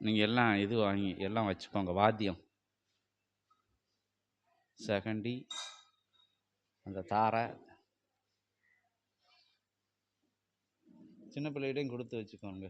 நீங்கள் எல்லாம் இது வாங்கி எல்லாம் வச்சுக்கோங்க. வாத்தியம். செகண்டி அந்த தாரை. சின்ன பிள்ளைகிட்டையும் கொடுத்து வச்சுக்கோங்க.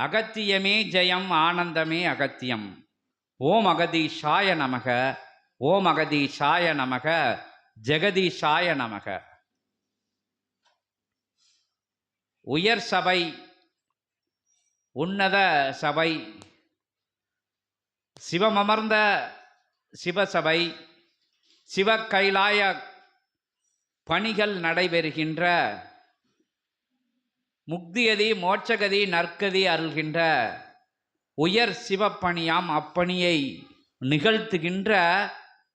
அகத்தியமே ஜெயம் ஆனந்தமே அகத்தியம். ஓம் அகதீஷாய நமக ஓம் அகதீஷாய நமக ஜெகதீஷாய நமக. உயர் சபை உன்னத சபை சிவமமர்ந்த சிவசபை சிவ கைலாய பணிகள் நடைபெறுகின்ற முக்தியதி மோட்சகதி நற்கதி அருள்கின்ற உயர் சிவப்பணியாம் அப்பணியை நிகழ்த்துகின்ற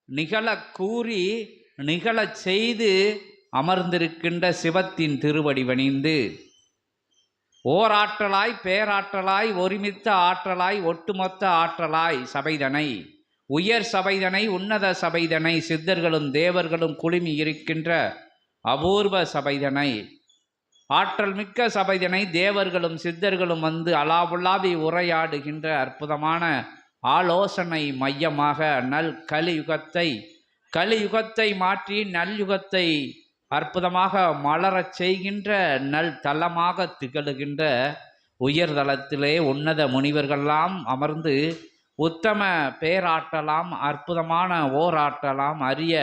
நிகழக் கூறி நிகழச் செய்து அமர்ந்திருக்கின்ற சிவத்தின் திருவடி வணிந்து. ஓராற்றலாய் பேராற்றலாய் ஒருமித்த ஆற்றலாய் ஒட்டுமொத்த ஆற்றலாய் சபைதனை உயர் சபைதனை உன்னத சபைதனை சித்தர்களும் தேவர்களும் குழுமி இருக்கின்ற அபூர்வ சபைதனை. ஆற்றல் மிக்க சபைதனை தேவர்களும் சித்தர்களும் வந்து அலாவுலாவி உரையாடுகின்ற அற்புதமான ஆலோசனை மையமாக நல் கலியுகத்தை கலியுகத்தை மாற்றி நல்யுகத்தை அற்புதமாக மலரச் செய்கின்ற நல் தலமாக திகழுகின்ற உயர்தலத்திலே உன்னத முனிவர்கள்லாம் அமர்ந்து உத்தம பேராற்றலாம் அற்புதமான ஓராட்டலாம் அரிய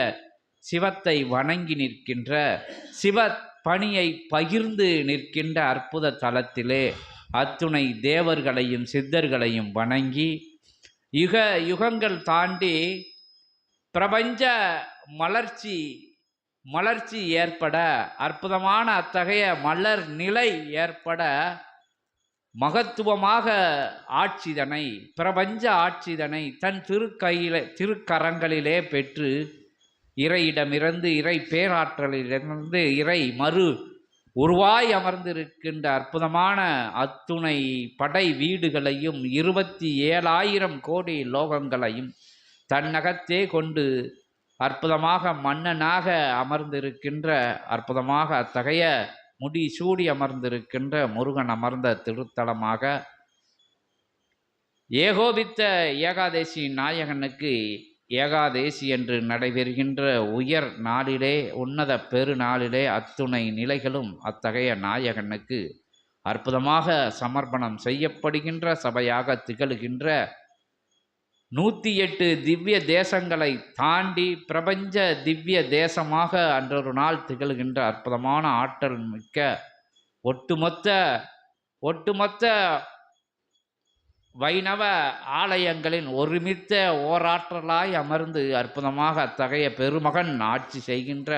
சிவத்தை வணங்கி நிற்கின்ற சிவ பணியை பகிர்ந்து நிற்கின்ற அற்புத தலத்திலே அத்துணை தேவர்களையும் சித்தர்களையும் வணங்கி யுக யுகங்கள் தாண்டி பிரபஞ்ச மலர்ச்சி மலர்ச்சி ஏற்பட அற்புதமான அத்தகைய மலர் நிலை ஏற்பட மகத்துவமாக ஆட்சிதனை பிரபஞ்ச ஆட்சிதனை தன் திருக்கையில திருக்கரங்களிலே பெற்று இறையிடமிருந்து இறை பேராற்றலிலிருந்து இறை மறு உருவாய் அமர்ந்திருக்கின்ற அற்புதமான அத்துணை படை வீடுகளையும் இருபத்தி ஏழாயிரம் கோடி லோகங்களையும் தன்னகத்தே கொண்டு அற்புதமாக மன்னனாக அமர்ந்திருக்கின்ற அற்புதமாக அத்தகைய முடி சூடி அமர்ந்திருக்கின்ற முருகன் அமர்ந்த திருத்தலமாக ஏகோபித்த ஏகாதேசி நாயகனுக்கு ஏகாதேசி என்று நடைபெறுகின்ற உயர் நாளிலே உன்னத பெருநாளிலே அத்துணை நிலைகளும் அத்தகைய நாயகனுக்கு அற்புதமாக சமர்ப்பணம் செய்யப்படுகின்ற சபையாக திகழ்கின்ற நூற்றி எட்டு திவ்ய தேசங்களை தாண்டி பிரபஞ்ச திவ்ய தேசமாக அன்றொரு நாள் திகழ்கின்ற அற்புதமான ஆற்றல் மிக்க ஒட்டுமொத்த ஒட்டுமொத்த வைணவ ஆலயங்களின் ஒருமித்த ஓராற்றலாய் அமர்ந்து அற்புதமாக அத்தகைய பெருமகன் ஆட்சி செய்கின்ற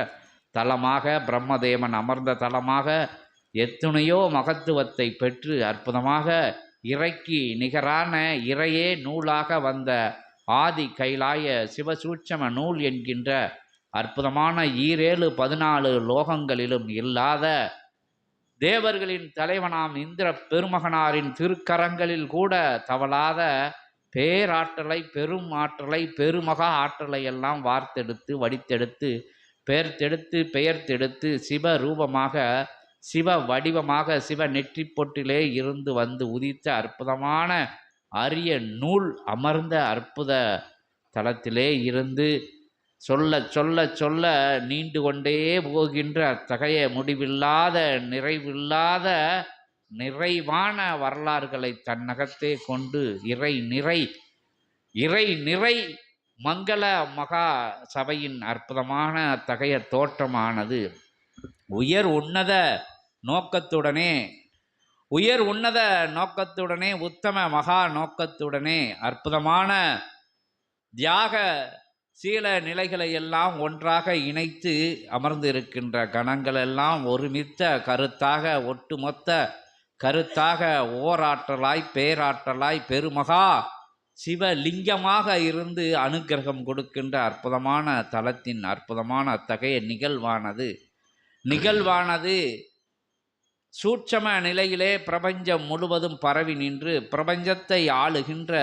தலமாக பிரம்மதேவன் அமர்ந்த தலமாக எத்துணையோ மகத்துவத்தை பெற்று அற்புதமாக இறைக்கு நிகரான இறையே நூலாக வந்த ஆதி கைலாய சிவசூட்சம நூல் என்கின்ற அற்புதமான ஈரேழு பதினாலு லோகங்களிலும் இல்லாத தேவர்களின் தலைவனாம் இந்திர பெருமகனாரின் திருக்கரங்களில் கூட தவளாத பேராற்றலை பெரும் ஆற்றலை பெருமகா ஆற்றலை எல்லாம் வார்த்தெடுத்து வடித்தெடுத்து பெயர்த்தெடுத்து பெயர்த்தெடுத்து சிவ ரூபமாக சிவ வடிவமாக சிவ நெற்றி பொட்டிலே இருந்து வந்து உதித்த அற்புதமான அரிய நூல் அமர்ந்த அற்புத தலத்திலே இருந்து சொல்ல சொல்ல சொல்ல நீண்டு கொண்டே போகின்ற அத்தகைய முடிவில்லாத நிறைவில்லாத நிறைவான வரலாறுகளை தன்னகத்தே கொண்டு இறை நிறை இறை நிறை மங்கள மகா சபையின் அற்புதமான அத்தகைய தோற்றமானது. உயர் உன்னத நோக்கத்துடனே உயர் உன்னத நோக்கத்துடனே உத்தம மகா நோக்கத்துடனே அற்புதமான தியாக சில நிலைகளை எல்லாம் ஒன்றாக இணைத்து அமர்ந்திருக்கின்ற கணங்கள் எல்லாம் ஒருமித்த கருத்தாக ஒட்டுமொத்த கருத்தாக ஓராற்றலாய் பேராற்றலாய் பெருமகா சிவலிங்கமாக இருந்து அனுக்கிரகம் கொடுக்கின்ற அற்புதமான தலத்தின் அற்புதமான அத்தகைய நிகழ்வானது. நிகழ்வானது சூட்சம நிலையிலே பிரபஞ்சம் முழுவதும் பரவி நின்று பிரபஞ்சத்தை ஆளுகின்ற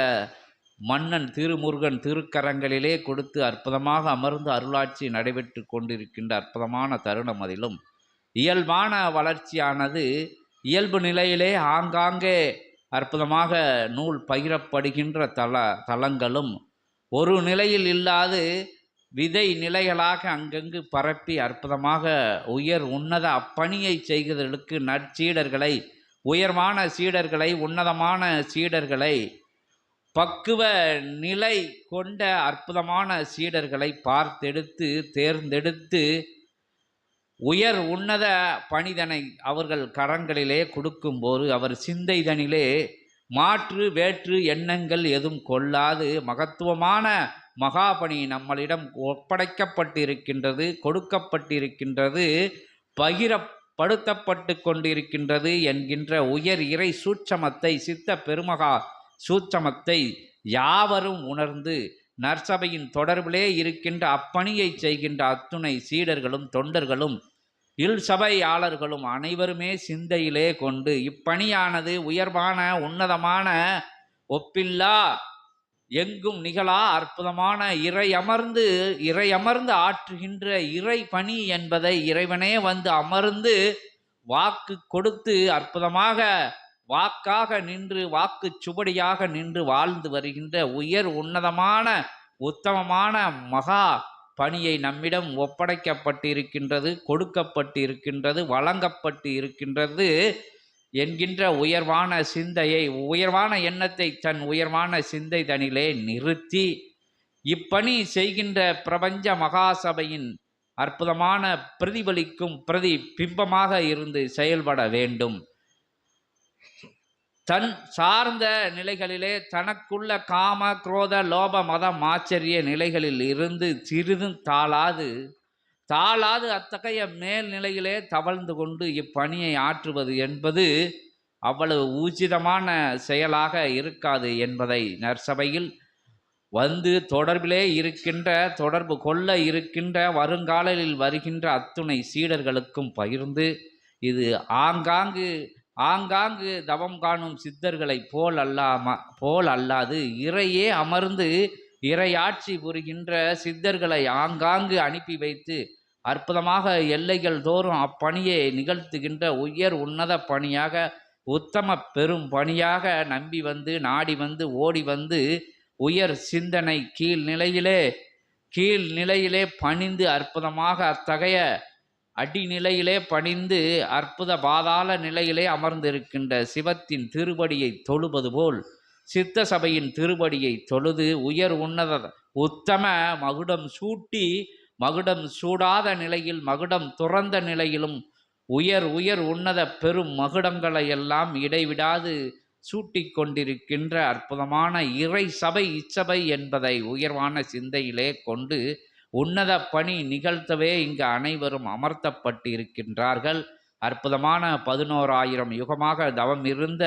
மன்னன் திருமுருகன் திருக்கரங்களிலே கொடுத்து அற்புதமாக அமர்ந்து அருளாட்சி நடைபெற்று கொண்டிருக்கின்ற அற்புதமான தருணம் அதிலும். இயல்பான வளர்ச்சியானது இயல்பு நிலையிலே ஆங்காங்கே அற்புதமாக நூல் பகிரப்படுகின்ற தல தலங்களும் ஒரு நிலையில் இல்லாது விதை நிலைகளாக அங்கங்கு பரப்பி அற்புதமாக உயர் உன்னத அப்பணியை செய்கிறதற்கு நற்சீடர்களை உயர்வான சீடர்களை உன்னதமான சீடர்களை பக்குவ நிலை கொண்ட அற்புதமான சீடர்களை பார்த்தெடுத்து தேர்ந்தெடுத்து உயர் உன்னத பணிதனை அவர்கள் கரங்களிலே கொடுக்கும்போது அவர் சிந்தைதனிலே மாற்று வேற்று எண்ணங்கள் எதுவும் கொள்ளாது மகத்துவமான மகாபணி நம்மளிடம் ஒப்படைக்கப்பட்டிருக்கின்றது கொடுக்கப்பட்டிருக்கின்றது பகிரப்படுத்தப்பட்டு கொண்டிருக்கின்றது என்கின்ற உயர் இறை சூட்சமத்தை சித்த பெருமகா சூட்சமத்தை யாவரும் உணர்ந்து நற்சபையின் தொடர்பிலே இருக்கின்ற அப்பணியை செய்கின்ற அத்துணை சீடர்களும் தொண்டர்களும் இல் சபையாளர்களும் அனைவருமே சிந்தையிலே கொண்டு இப்பணியானது உயர்வான உன்னதமான ஒப்பில்லா எங்கும் நிகழா அற்புதமான இறை அமர்ந்து இறை அமர்ந்து ஆற்றுகின்ற இறை பணி என்பதை இறைவனே வந்து அமர்ந்து வாக்கு கொடுத்து அற்புதமாக வாக்காக நின்று வாக்கு சுவடியாக நின்று வாழ்ந்து வருகின்ற உயர் உன்னதமான உத்தமமான மகா பணியை நம்மிடம் ஒப்படைக்கப்பட்டிருக்கின்றது கொடுக்கப்பட்டிருக்கின்றது வழங்கப்பட்டு இருக்கின்றது என்கின்ற உயர்வான சிந்தையை உயர்வான எண்ணத்தை தன் உயர்வான சிந்தை தனிலே நிறுத்தி இப்பணி செய்கின்ற பிரபஞ்ச மகாசபையின் அற்புதமான பிரதிபலிக்கும் பிரதி பிம்பமாக இருந்து செயல்பட வேண்டும். தன் சார்ந்த நிலைகளிலே தனக்குள்ள காம குரோத லோப மத மாச்சரிய நிலைகளில் இருந்து சிறிதும் தாழாது தாழாது அத்தகைய மேல்நிலையிலே தவழ்ந்து கொண்டு இப்பணியை ஆற்றுவது என்பது அவ்வளவு ஊசிதமான செயலாக இருக்காது என்பதை நற்சபையில் வந்து தொடர்பிலே இருக்கின்ற தொடர்பு கொள்ள இருக்கின்ற வருங்காலில் வருகின்ற அத்துணை சீடர்களுக்கும் பகிர்ந்து இது ஆங்காங்கு ஆங்காங்கு தவம் காணும் சித்தர்களைப் போல் அல்லாம போல் அல்லாது இறையே அமர்ந்து இறையாட்சி புரிகின்ற சித்தர்களை ஆங்காங்கு அனுப்பி வைத்து அற்புதமாக எல்லைகள் தோறும் அப்பணியை நிகழ்த்துகின்ற உயர் உன்னத பணியாக உத்தம பெரும் பணியாக நம்பி வந்து நாடி வந்து ஓடி வந்து உயர் சிந்தனை கீழ்நிலையிலே கீழ்நிலையிலே பணிந்து அற்புதமாக அத்தகைய அடிநிலையிலே பணிந்து அற்புத பாதாள நிலையிலே அமர்ந்திருக்கின்ற சிவத்தின் திருவடியை தொழுவது போல் சித்த சபையின் திருவடியை தொழுது உயர் உன்னத உத்தம மகுடம் சூட்டி மகுடம் சூடாத நிலையில் மகுடம் துறந்த நிலையிலும் உயர் உயர் உன்னத பெரும் மகுடங்களை எல்லாம் இடைவிடாது சூட்டி கொண்டிருக்கின்ற அற்புதமான இறை சபை இச்சபை என்பதை உயர்வான சிந்தையிலே கொண்டு உன்னத பணி நிகழ்த்தவே இங்கு அனைவரும் அமர்த்தப்பட்டிருக்கின்றார்கள். அற்புதமான பதினோராயிரம் யுகமாக தவம் இருந்த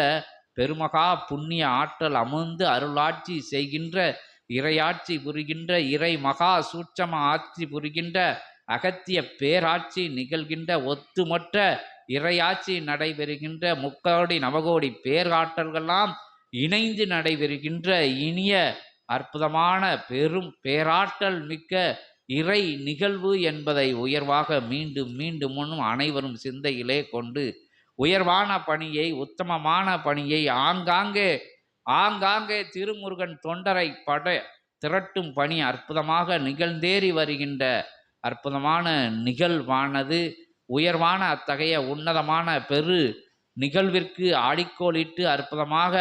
பெருமகா புண்ணிய ஆற்றல் அமர்ந்து அருளாட்சி செய்கின்ற இறையாட்சி புரிகின்ற இறை மகா சூட்சம ஆட்சி புரிகின்ற அகத்திய பேராட்சி நிகழ்கின்ற ஒத்துமொற்ற இறையாட்சி நடைபெறுகின்ற முக்கோடி நவகோடி பேராற்றல்கள்லாம் இணைந்து நடைபெறுகின்ற இனிய அற்புதமான பெரும் பேராற்றல் மிக்க இறை நிகழ்வு என்பதை உயர்வாக மீண்டும் மீண்டும் முன்னும் அனைவரும் சிந்தையிலே கொண்டு உயர்வான பணியை உத்தமமான பணியை ஆங்காங்கே ஆங்காங்கே திருமுருகன் தொண்டரை பட திரட்டும் பணி அற்புதமாக நிகழ்ந்தேறி வருகின்ற அற்புதமான நிகழ்வானது. உயர்வான அத்தகைய உன்னதமான பெரு நிகழ்விற்கு ஆடிக்கோளிட்டு அற்புதமாக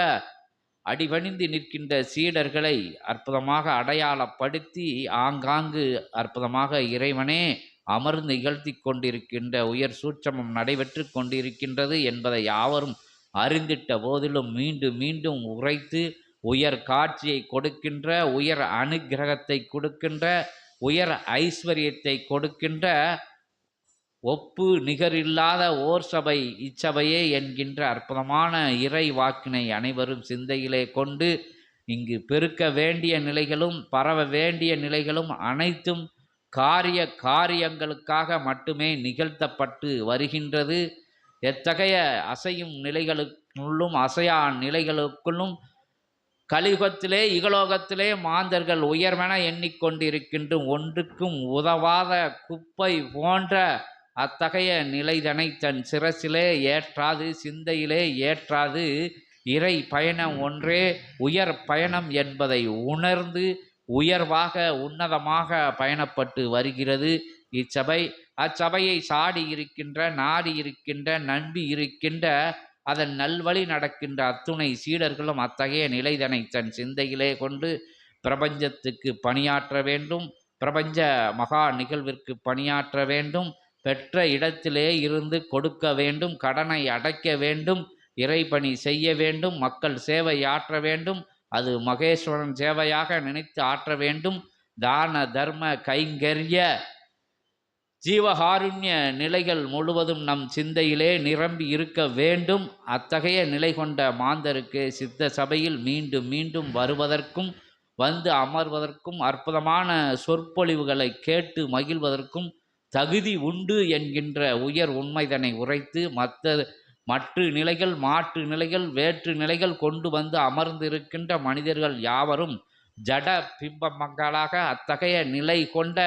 அடிபணிந்து நிற்கின்ற சீடர்களை அற்புதமாக அடையாளப்படுத்தி ஆங்காங்கு அற்புதமாக இறைவனே அமர்ந்து நிகழ்த்தி கொண்டிருக்கின்ற உயர் சூட்சமம் நடைபெற்று கொண்டிருக்கின்றது என்பதை யாவரும் அறிந்திட்ட போதிலும் மீண்டும் மீண்டும் உரைத்து உயர் காட்சியை கொடுக்கின்ற உயர் அனுக்கிரகத்தை கொடுக்கின்ற உயர் ஐஸ்வர்யத்தை கொடுக்கின்ற ஒப்பு நிகரில்லாத ஓர் சபை இச்சபையே என்கின்ற அற்புதமான இறை வாக்கினை அனைவரும் சிந்தையிலே கொண்டு இங்கு பெருக்க வேண்டிய நிலைகளும் பரவ வேண்டிய நிலைகளும் அனைத்தும் காரிய காரியங்களுக்காக மட்டுமே நிகழ்த்தப்பட்டு வருகின்றது. எத்தகைய அசையும் நிலைகளுக்குள்ளும் அசையா நிலைகளுக்குள்ளும் கலியுகத்திலே இகலோகத்திலே மாந்தர்கள் உயர்வென எண்ணிக்கொண்டிருக்கின்ற ஒன்றுக்கும் உதவாத குப்பை போன்ற அத்தகைய நிலைதனை தன் சிரசிலே ஏற்றாது சிந்தையிலே ஏற்றாது இறை பயணம் ஒன்றே உயர் பயணம் என்பதை உணர்ந்து உயர்வாக உன்னதமாக பயணப்பட்டு வருகிறது. இச்சபை அச்சபையை சாடி இருக்கின்ற நாடி இருக்கின்ற நம்பி இருக்கின்ற அதன் நல்வழி நடக்கின்ற அத்துணை சீடர்களும் அத்தகைய நிலைதனை தன் சிந்தையிலே கொண்டு பிரபஞ்சத்துக்கு பணியாற்ற வேண்டும் பிரபஞ்ச மகா நிகழ்விற்கு பணியாற்ற வேண்டும் பெற்ற இடத்திலே இருந்து கொடுக்க வேண்டும் கடனை அடைக்க வேண்டும் இறைபணி செய்ய வேண்டும் மக்கள் சேவை ஆற்ற வேண்டும் அது மகேஸ்வரன் சேவையாக நினைத்து ஆற்ற வேண்டும். தான தர்ம கைங்கரிய ஜீவகாருண்ய நிலைகள் முழுவதும் நம் சிந்தையிலே நிரம்பி இருக்க வேண்டும். அத்தகைய நிலை கொண்ட மாந்தருக்கு சித்த சபையில் மீண்டும் மீண்டும் வருவதற்கும் வந்து அமர்வதற்கும் அற்புதமான சொற்பொழிவுகளை கேட்டு மகிழ்வதற்கும் தகுதி உண்டு என்கின்ற உயர் உண்மைதனை உரைத்து மற்ற மற்ற நிலைகள் மாற்று நிலைகள் வேற்று நிலைகள் கொண்டு வந்து அமர்ந்திருக்கின்ற மனிதர்கள் யாவரும் ஜட பிம்பமங்களாக அத்தகைய நிலை கொண்ட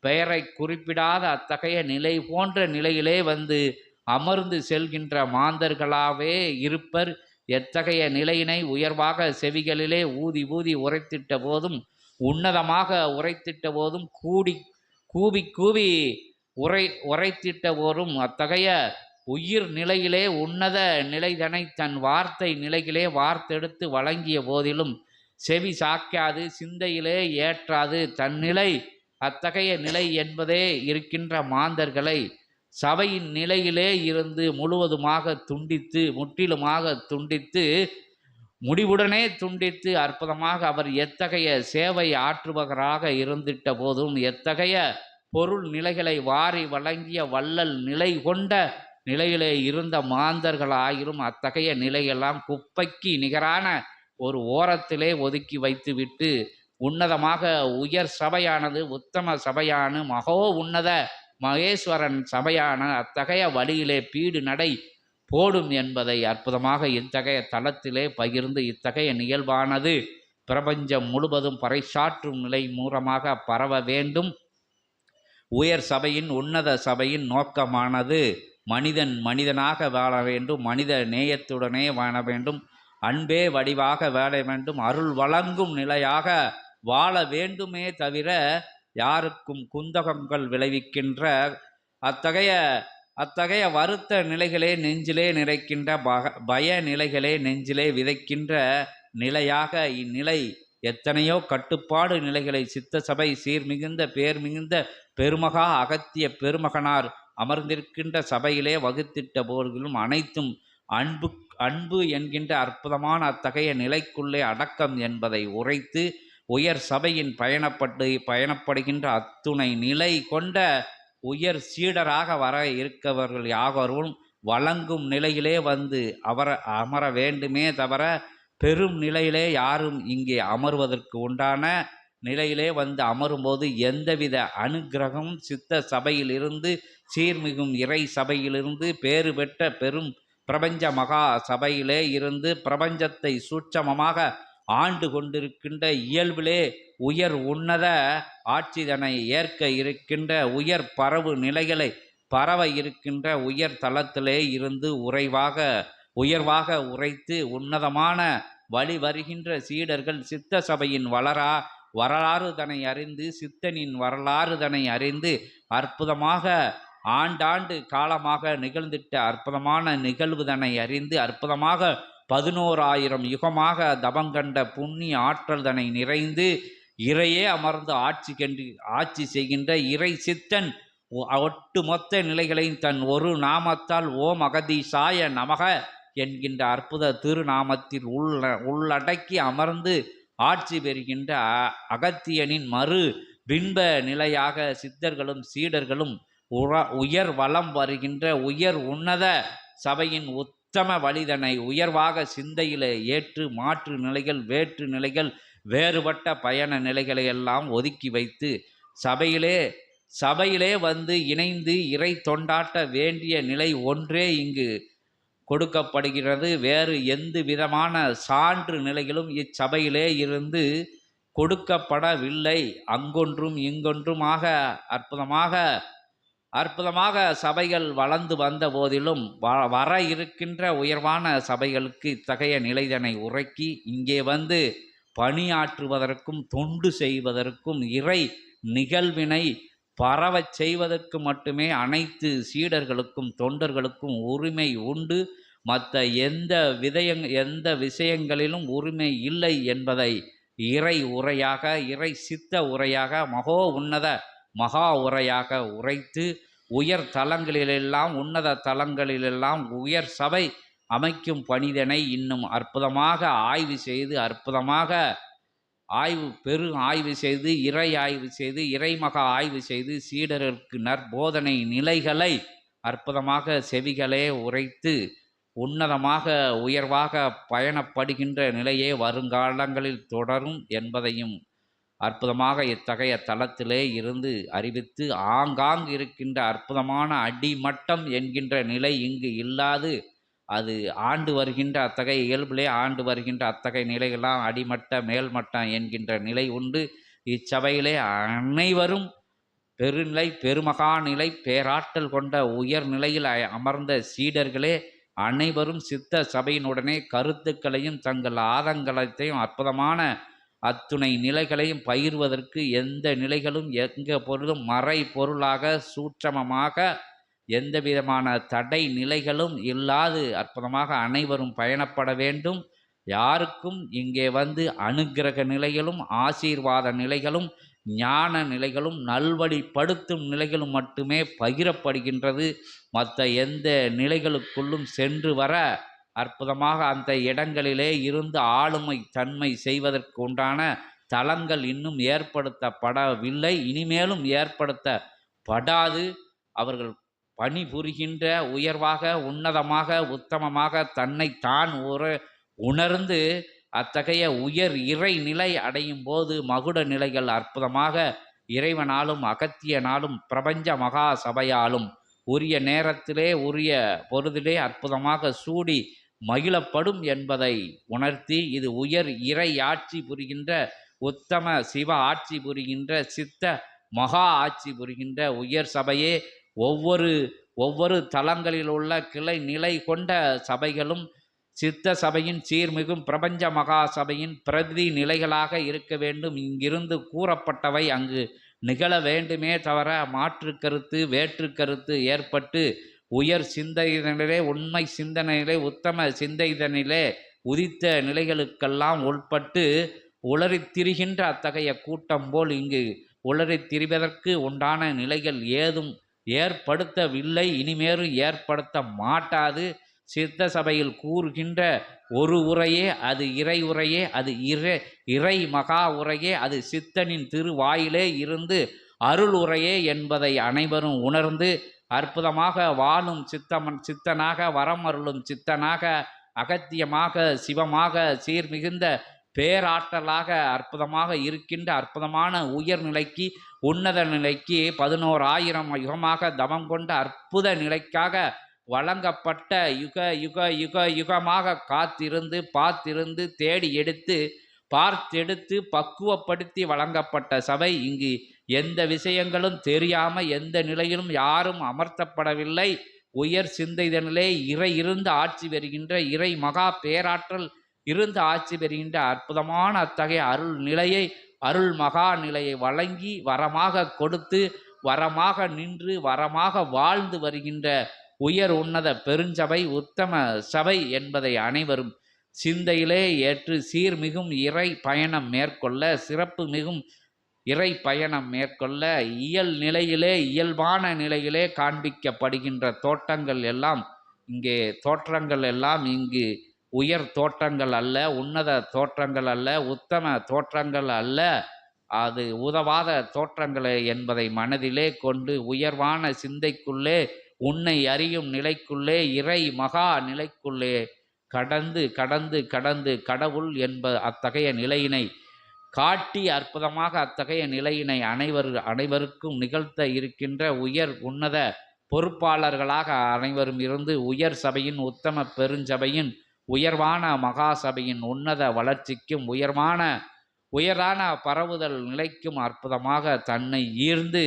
பெயரை குறிப்பிடாத அத்தகைய நிலை போன்ற நிலையிலே வந்து அமர்ந்து செல்கின்ற மாந்தர்களாகவே இருப்பர். எத்தகைய நிலையினை உயர்வாக செவிகளிலே ஊதி ஊதி உரைத்திட்ட போதும் உன்னதமாக உரைத்திட்ட போதும் கூடி கூவி கூவி உரை உரைத்திட்ட ஓரும் அத்தகைய உயிர் நிலையிலே உன்னத நிலைதனை தன் வார்த்தை நிலையிலே வார்த்தெடுத்து வழங்கிய போதிலும் செவி சாக்காது சிந்தையிலே ஏற்றாது. தன்னிலை அத்தகைய நிலை என்பதே இருக்கின்ற மாந்தர்களை சபையின் நிலையிலே இருந்து முழுவதுமாக துண்டித்து முற்றிலுமாக துண்டித்து முடிவுடனே துண்டித்து அற்புதமாக அவர் எத்தகைய சேவை ஆற்றுபவராக இருந்திட்ட போதும் எத்தகைய பொருள் நிலைகளை வாரி வழங்கிய வள்ளல் நிலை கொண்ட நிலையிலே இருந்த மாந்தர்களாயிரும் அத்தகைய நிலையெல்லாம் குப்பைக்கு நிகரான ஒரு ஓரத்திலே ஒதுக்கி வைத்துவிட்டு உன்னதமாக உயர் சபையானது உத்தம சபையான மகோ உன்னத மகேஸ்வரன் சபையான அத்தகைய வழியிலே பீடு நடை போடும் என்பதை அற்புதமாக இத்தகைய தளத்திலே பகிர்ந்து இத்தகைய நிகழ்வானது பிரபஞ்சம் முழுவதும் பறைசாற்றும் நிலை மூலமாக பரவ வேண்டும். உயர் சபையின் உன்னத சபையின் நோக்கமானது மனிதன் மனிதனாக வாழ வேண்டும் மனித நேயத்துடனே வாழ வேண்டும் அன்பே வடிவாக வாழ வேண்டும் அருள் வழங்கும் நிலையாக வாழ வேண்டுமே தவிர யாருக்கும் குந்தகங்கள் விளைவிக்கின்ற அத்தகைய அத்தகைய வருத்த நிலைகளே நெஞ்சிலே நிறைக்கின்ற பக பய நிலைகளே நெஞ்சிலே விதைக்கின்ற நிலையாக இந்நிலை எத்தனையோ கட்டுப்பாடு நிலைகளை சித்த சபை சீர்மிகுந்த பேர் மிகுந்த பெருமகா அகத்திய பெருமகனார் அமர்ந்திருக்கின்ற சபையிலே வகுத்திட்ட போர்களும் அனைத்தும் அன்பு அன்பு என்கின்ற அற்புதமான அத்தகைய நிலைக்குள்ளே அடக்கம் என்பதை உரைத்து உயர் சபையின் பயணப்பட்டு பயணப்படுகின்ற அத்துணை நிலை கொண்ட உயர் சீடராக வர இருக்கவர்கள் யாவரும் வழங்கும் நிலையிலே வந்து அவர அமர வேண்டுமே தவிர பெரும் நிலையிலே யாரும் இங்கே அமர்வதற்கு உண்டான நிலையிலே வந்து அமரும்போது எந்தவித அனுக்கிரகம் சித்த சபையிலிருந்து சீர்மிகும் இறை சபையிலிருந்து பேறு பெற்ற பெரும் பிரபஞ்ச மகா சபையிலே இருந்து பிரபஞ்சத்தை சூட்சமமாக ஆண்டு கொண்டிருக்கின்ற இயல்பிலே உயர் உன்னத ஆட்சிதனை ஏற்க இருக்கின்ற உயர் பரவு நிலைகளை பரவ இருக்கின்ற உயர் தளத்திலே இருந்து உறைவாக உயர்வாக உரைத்து உன்னதமான வழி வருகின்ற சீடர்கள் சித்த சபையின் வளரா வரலாறு தனை அறிந்து சித்தனின் வரலாறு தனை அறிந்து அற்புதமாக ஆண்டாண்டு காலமாக நிகழ்ந்திட்ட அற்புதமான நிகழ்வுதனை அறிந்து அற்புதமாக பதினோராயிரம் யுகமாக தபங்கண்ட புண்ணிய ஆற்றல் தனை நிறைந்து இறையே அமர்ந்து ஆட்சி கண்டு ஆட்சி செய்கின்ற இறை சித்தன் ஒ- ஒட்டுமொத்த நிலைகளையும் தன் ஒரு நாமத்தால் ஓம் அகதீசாய நமக என்கின்ற அற்புத திருநாமத்தில் உள்ள உள்ளடக்கி அமர்ந்து ஆட்சி பெறுகின்ற அ- அகத்தியனின் மறு பின்ப நிலையாக சித்தர்களும் சீடர்களும் உர உயர் வளம் வருகின்ற உயர் உன்னத சபையின் உத்தம வழிதனை உயர்வாக சிந்தையிலே ஏற்று மாற்று நிலைகள் வேற்று நிலைகள் வேறுபட்ட பயண நிலைகளை எல்லாம் ஒதுக்கி வைத்து சபையிலே சபையிலே வந்து இணைந்து இறை தொண்டாட்ட வேண்டிய நிலை ஒன்றே இங்கு கொடுக்கப்படுகிறது. வேறு எந்த விதமான சான்று நிலைகளும் இச்சபையிலே இருந்து கொடுக்கப்படவில்லை. அங்கொன்றும் இங்கொன்றுமாக அற்புதமாக அற்புதமாக சபைகள் வளர்ந்து வந்த போதிலும் வ வர இருக்கின்ற உயர்வான சபைகளுக்கு இத்தகைய நிலைதனை உறக்கி இங்கே வந்து பணியாற்றுவதற்கும் தொண்டு செய்வதற்கும் இறை நிகழ்வினை பரவச் செய்வதற்கு மட்டுமே அனைத்து சீடர்களுக்கும் தொண்டர்களுக்கும் உரிமை உண்டு. மற்ற எந்த விதயங் எந்த விஷயங்களிலும் உரிமை இல்லை என்பதை இறை உரையாக இறை சித்த உரையாக மகோ உன்னத மகா உரையாக உரைத்து உயர் தலங்களிலெல்லாம் உன்னத தலங்களிலெல்லாம் உயர் சபை அமைக்கும் பணிதனை இன்னும் அற்புதமாக ஆய்வு செய்து அற்புதமாக ஆய்வு பெரு ஆய்வு செய்து இறை ஆய்வு செய்து இறைமகா ஆய்வு செய்து சீடர்களுக்கு நற்போதனை நிலைகளை அற்புதமாக செவிகளே உரைத்து உன்னதமாக உயர்வாக பயணப்படுகின்ற நிலையே வருங்காலங்களில் தொடரும் என்பதையும் அற்புதமாக இத்தகைய தளத்திலே இருந்து அறிவித்து ஆங்காங்கு இருக்கின்ற அற்புதமான அடிமட்டம் என்கின்ற நிலை இங்கு இல்லாது அது ஆண்டு வருகின்ற அத்தகைய இயல்பிலே ஆண்டு வருகின்ற அத்தகைய நிலையெல்லாம் அடிமட்ட மேல்மட்டம் என்கின்ற நிலை உண்டு. இச்சபையிலே அனைவரும் பெருநிலை பெருமகாநிலை பேராற்றல் கொண்ட உயர் நிலையில் அமர்ந்த சீடர்களே அனைவரும் சித்த சபையினுடனே கருத்துக்களையும் தங்கள் ஆதங்கலத்தையும் அற்புதமான அத்துணை நிலைகளையும் பயிர்வதற்கு எந்த நிலைகளும் எங்க பொருளும் மறை பொருளாக சூட்சமமாக எந்த விதமான தடை நிலைகளும் இல்லாது அற்புதமாக அனைவரும் பயணப்பட வேண்டும். யாருக்கும் இங்கே வந்து அனுக்கிரக நிலைகளும் ஆசீர்வாத நிலைகளும் ஞான நிலைகளும் நல்வழிப்படுத்தும் நிலைகளும் மட்டுமே பகிரப்படுகின்றது. மற்ற எந்த நிலைகளுக்குள்ளும் சென்று வர அற்புதமாக அந்த இடங்களிலே இருந்து ஆளுமை தன்மை செய்வதற்கு உண்டான தளங்கள் இன்னும் ஏற்படுத்தப்படவில்லை. இனிமேலும் ஏற்படுத்தப்படாது. அவர்கள் பணிபுரிகின்ற உயர்வாக உன்னதமாக உத்தமமாக தன்னை தான் ஒரு உணர்ந்து அத்தகைய உயர் இறை நிலை அடையும் போது மகுட நிலைகள் அற்புதமாக இறைவனாலும் அகத்தியனாலும் பிரபஞ்ச மகா சபையாலும் உரிய நேரத்திலே உரிய பொருதிலே அற்புதமாக சூடி மகிழப்படும் என்பதை உணர்த்தி இது உயர் இறை ஆட்சி புரிகின்ற உத்தம சிவ ஆட்சி புரிகின்ற சித்த மகா ஆட்சி புரிகின்ற உயர் சபையே ஒவ்வொரு ஒவ்வொரு தலங்களில் உள்ள கிளை நிலை கொண்ட சபைகளும் சித்த சபையின் சீர்மிகும் பிரபஞ்ச மகா சபையின் பிரதி நிலைகளாக இருக்க வேண்டும். இங்கிருந்து கூறப்பட்டவை அங்கு நிகழ வேண்டுமே தவிர மாற்று கருத்து வேற்று கருத்து ஏற்பட்டு உயர் சிந்தையினிலே உண்மை சிந்தனையிலே உத்தம சிந்தைதனிலே உதித்த நிலைகளுக்கெல்லாம் உட்பட்டு உளறித் திரிகின்ற அத்தகைய கூட்டம் போல் இங்கு உளறித் திரிவதற்கு உண்டான நிலைகள் ஏதும் ஏற்படுத்தவில்லை. இனிமேலும் ஏற்படுத்த மாட்டாது. சித்த சபையில் கூறுகின்ற ஒரு உரையே அது இறை உரையே அது இறை இறை மகா உரையே அது சித்தனின் திருவாயிலே இருந்து அருள் உரையே என்பதை அனைவரும் உணர்ந்து அற்புதமாக வாழும் சித்தமன் சித்தனாக வரம் அருளும் சித்தனாக அகத்தியமாக சிவமாக சீர்மிகுந்த பேராற்றலாக அற்புதமாக இருக்கின்ற அற்புதமான உயர்நிலைக்கு உன்னத நிலைக்கு பதினோரு ஆயிரம் யுகமாக தவம் கொண்ட அற்புத நிலைக்காக வழங்கப்பட்ட யுக யுக யுக யுகமாக காத்திருந்து பார்த்திருந்து தேடி எடுத்து பார்த்தெடுத்து பக்குவப்படுத்தி வழங்கப்பட்ட சபை இங்கு எந்த விஷயங்களும் தெரியாம எந்த நிலையிலும் யாரும் அமர்த்தப்படவில்லை. உயர் சிந்தைதனிலே இறை இருந்து ஆட்சி பெறுகின்ற இறை மகா பேராற்றல் இருந்து ஆட்சி பெறுகின்ற அற்புதமான அத்தகைய அருள் நிலையை அருள் மகா நிலையை வழங்கி வரமாக கொடுத்து வரமாக நின்று வரமாக வாழ்ந்து வருகின்ற உயர் உன்னத பெருஞ்சபை உத்தம சபை என்பதை அனைவரும் சிந்தையிலே ஏற்று சீர்மிகும் இறை பயணம் மேற்கொள்ள சிறப்பு மிகும் இறை பயணம் மேற்கொள்ள இயல் நிலையிலே இயல்பான நிலையிலே காண்பிக்கப்படுகின்ற தோட்டங்கள் எல்லாம் இங்கே தோற்றங்கள் எல்லாம் இங்கு உயர் தோற்றங்கள் அல்ல உன்னத தோற்றங்கள் அல்ல உத்தம தோற்றங்கள் அல்ல. அது உதவாத தோற்றங்களே என்பதை மனதிலே கொண்டு உயர்வான சிந்தைக்குள்ளே உன்னை அறியும் நிலைக்குள்ளே இறை மகா நிலைக்குள்ளே கடந்து கடந்து கடந்து கடவுள் என்ப அத்தகைய நிலையினை காட்டி அற்புதமாக அத்தகைய நிலையினை அனைவர் அனைவருக்கும் நிகழ்த்த இருக்கின்ற உயர் உன்னத பொறுப்பாளர்களாக அனைவரும் இருந்து உயர் சபையின் உத்தம பெருஞ்சபையின் உயர்வான மகா சபையின் உன்னத வளர்ச்சிக்கும் உயர்வான உயரான பரவுதல் நிலைக்கும் அற்புதமாக தன்னை ஈர்ந்து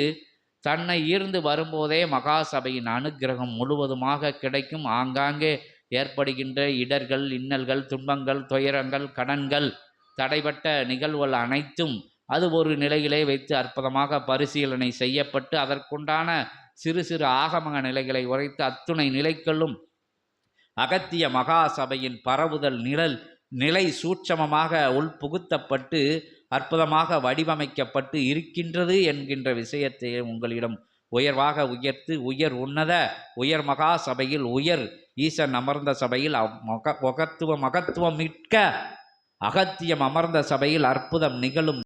தன்னை ஈர்ந்து வரும்போதே மகா சபையின் அனுக்கிரகம் முழுவதுமாக கிடைக்கும். ஆங்காங்கே ஏற்படுகின்ற இடர்கள் இன்னல்கள் துன்பங்கள் துயரங்கள் கடன்கள் தடைப்பட்ட நிகழ்வுகள் அனைத்தும் அது ஒரு நிலையிலே வைத்து அற்புதமாக பரிசீலனை செய்யப்பட்டு அதற்குண்டான சிறு சிறு ஆகமக நிலைகளை உரைத்து அத்துணை நிலைகளும் அகத்திய மகா சபையின் பரவுதல் நிழல் நிலை சூட்சமமாக உள்புகுத்தப்பட்டு அற்புதமாக வடிவமைக்கப்பட்டு இருக்கின்றது என்கின்ற விஷயத்தை உங்களிடம் உயர்வாக உயர்த்து உயர் உன்னத உயர் மகா சபையில் உயர் ஈசன் அமர்ந்த சபையில் அவ் மக மகத்துவ மகத்துவம் மிக்க அகத்தியம் அமர்ந்த சபையில் அற்புதம் நிகழும்